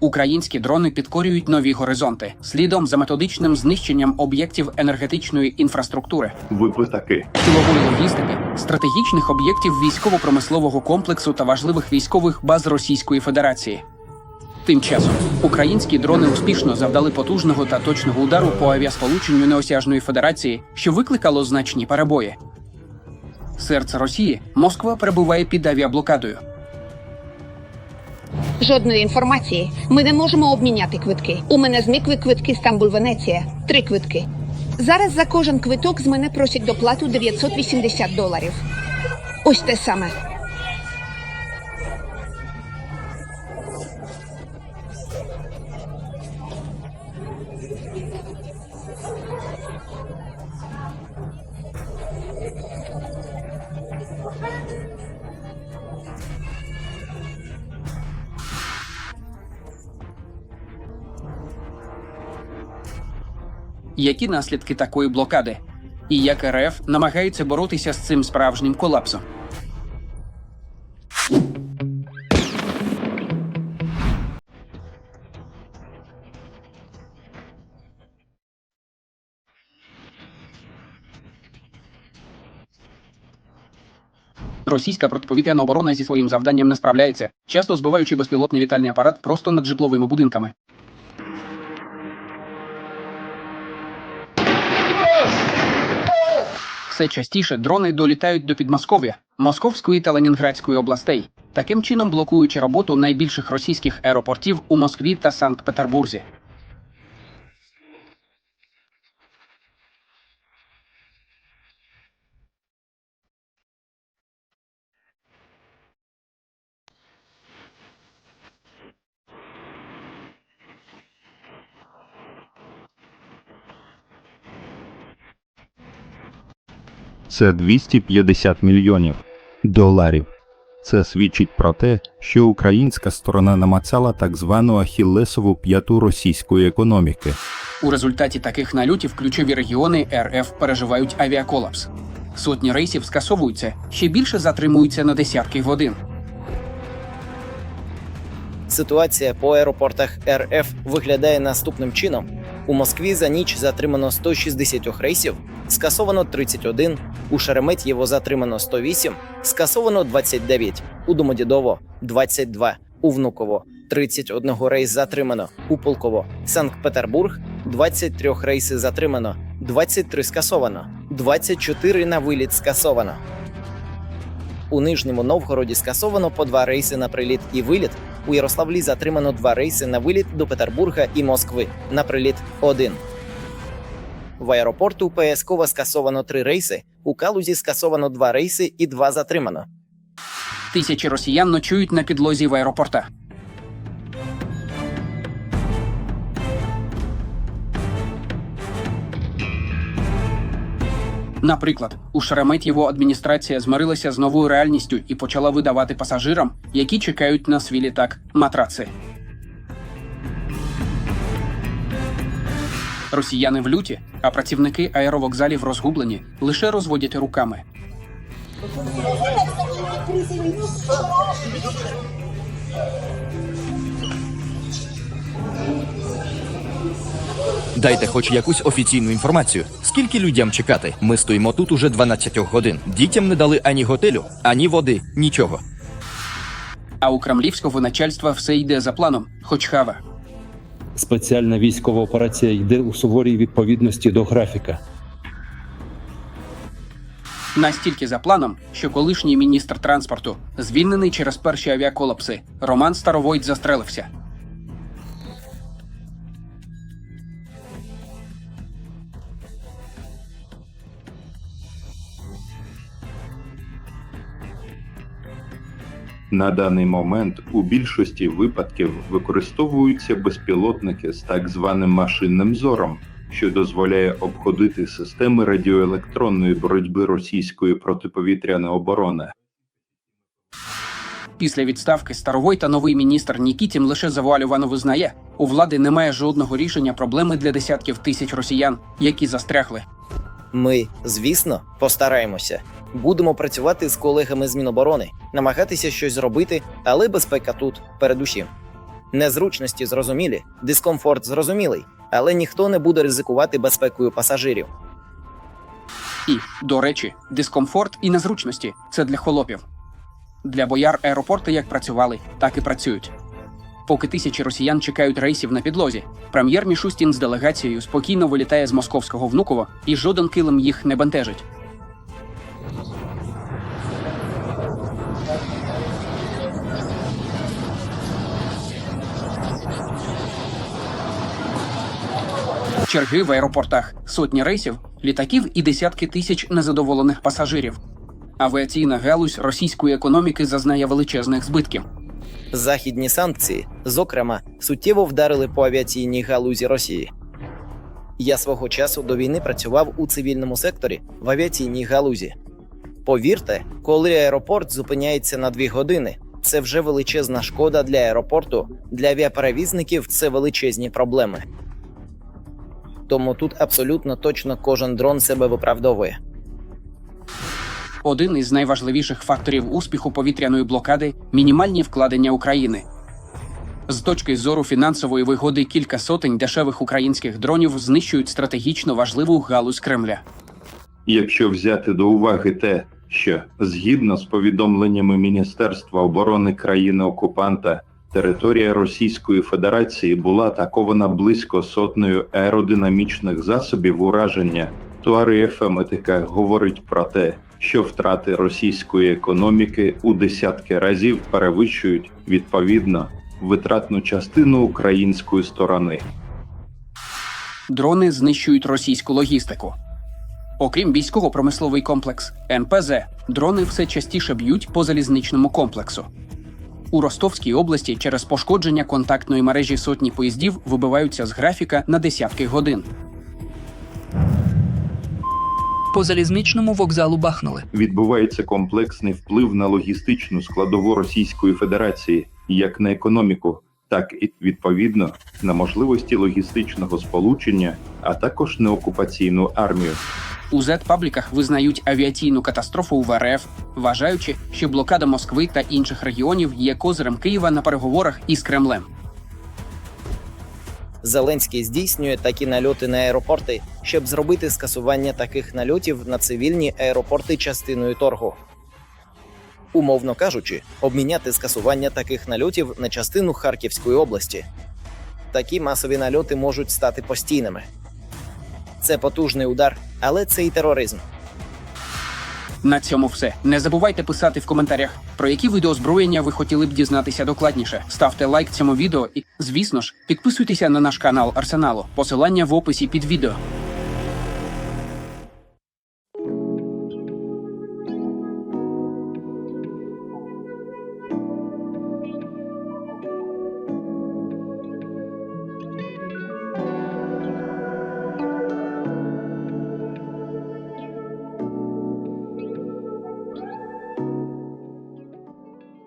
Українські дрони підкорюють нові горизонти слідом за методичним знищенням об'єктів енергетичної інфраструктури, Ви таки. тилової логістики, стратегічних об'єктів військово-промислового комплексу та важливих військових баз Російської Федерації. Тим часом українські дрони успішно завдали потужного та точного удару по авіасполученню неосяжної федерації, що викликало значні перебої. Серце Росії Москва перебуває під авіаблокадою. Жодної інформації. Ми не можемо обміняти квитки. У мене зникли квитки Стамбул Венеція. Три квитки. Зараз за кожен квиток з мене просять доплату 980 доларів. Ось те саме. Які наслідки такої блокади? І як РФ намагається боротися з цим справжнім колапсом? Російська протиповітряна оборона зі своїм завданням не справляється, часто збиваючи безпілотний літальний апарат просто над житловими будинками. Все частіше дрони долітають до Підмосков'я, Московської та Ленінградської областей, таким чином блокуючи роботу найбільших російських аеропортів у Москві та Санкт-Петербурзі. Це 250 мільйонів доларів. Це свідчить про те, що українська сторона намацала так звану ахіллесову п'яту російської економіки. У результаті таких нальотів ключові регіони РФ переживають авіаколапс. Сотні рейсів скасовуються, ще більше затримуються на десятки годин. Ситуація по аеропортах РФ виглядає наступним чином: у Москві за ніч затримано 160 рейсів, скасовано 31, у Шереметьєво затримано 108, скасовано 29, у Домодідово 22, у Внуково 31 рейс затримано, у Пулково, Санкт-Петербург 23 рейси затримано, 23 скасовано, 24 на виліт скасовано. У Нижньому Новгороді скасовано по два рейси на приліт і виліт. У Ярославлі затримано два рейси на виліт до Петербурга і Москви. На приліт один. В аеропорту Пескова скасовано три рейси. У Калузі скасовано два рейси і два затримано. Тисячі росіян ночують на підлозі в аеропортах. Наприклад, у Шереметьєво адміністрація змирилася з новою реальністю і почала видавати пасажирам, які чекають на свій літак, матраци. Росіяни в люті, а працівники аеровокзалів розгублені, лише розводять руками. Дайте хоч якусь офіційну інформацію. Скільки людям чекати? Ми стоїмо тут уже 12 годин. Дітям не дали ані готелю, ані води, нічого. А у кремлівського начальства все йде за планом, хоч хава. Спеціальна військова операція йде у суворій відповідності до графіка. Настільки за планом, що колишній міністр транспорту, звільнений через перші авіаколапси, Роман Старовойт застрелився. На даний момент у більшості випадків використовуються безпілотники з так званим машинним зором, що дозволяє обходити системи радіоелектронної боротьби російської протиповітряної оборони. Після відставки Старовойта новий міністр Нікітін лише завуальовано визнає, у влади немає жодного рішення проблеми для десятків тисяч росіян, які застрягли. Ми, звісно, постараємося. Будемо працювати з колегами з Міноборони, намагатися щось зробити, але безпека тут передусім. Незручності зрозумілі, дискомфорт зрозумілий, але ніхто не буде ризикувати безпекою пасажирів. І, до речі, дискомфорт і незручності це для холопів. Для бояр аеропорти як працювали, так і працюють. Поки тисячі росіян чекають рейсів на підлозі, прем'єр Мішустін з делегацією спокійно вилітає з московського Внуково, і жоден килим їх не бентежить. Черги в аеропортах, сотні рейсів, літаків і десятки тисяч незадоволених пасажирів. Авіаційна галузь російської економіки зазнає величезних збитків. Західні санкції, зокрема, суттєво вдарили по авіаційній галузі Росії. Я свого часу до війни працював у цивільному секторі в авіаційній галузі. Повірте, коли аеропорт зупиняється на дві години, це вже величезна шкода для аеропорту, для авіаперевізників це величезні проблеми. Тому тут абсолютно точно кожен дрон себе виправдовує. Один із найважливіших факторів успіху повітряної блокади мінімальні вкладення України. З точки зору фінансової вигоди кілька сотень дешевих українських дронів знищують стратегічно важливу галузь Кремля. Якщо взяти до уваги те, що згідно з повідомленнями Міністерства оборони країни-окупанта, територія Російської Федерації була атакована близько сотнею аеродинамічних засобів ураження, то РФМТК говорить про те, що втрати російської економіки у десятки разів перевищують відповідно витратну частину української сторони. Дрони знищують російську логістику. Окрім військово-промисловий комплекс НПЗ, дрони все частіше б'ють по залізничному комплексу. У Ростовській області через пошкодження контактної мережі сотні поїздів вибиваються з графіка на десятки годин. По залізничному вокзалу бахнули. відбувається комплексний вплив на логістичну складову Російської Федерації як на економіку, так і відповідно на можливості логістичного сполучення, а також на окупаційну армію. У Z-пабліках визнають авіаційну катастрофу в РФ, вважаючи, що блокада Москви та інших регіонів є козирем Києва на переговорах із Кремлем. Зеленський здійснює такі нальоти на аеропорти, щоб зробити скасування таких нальотів на цивільні аеропорти частиною торгу. Умовно кажучи, обміняти скасування таких нальотів на частину Харківської області. Такі масові нальоти можуть стати постійними. Це потужний удар, але це і тероризм. На цьому все. Не забувайте писати в коментарях, про які види озброєння ви хотіли б дізнатися докладніше. Ставте лайк цьому відео і, звісно ж, підписуйтеся на наш канал Арсеналу. Посилання в описі під відео.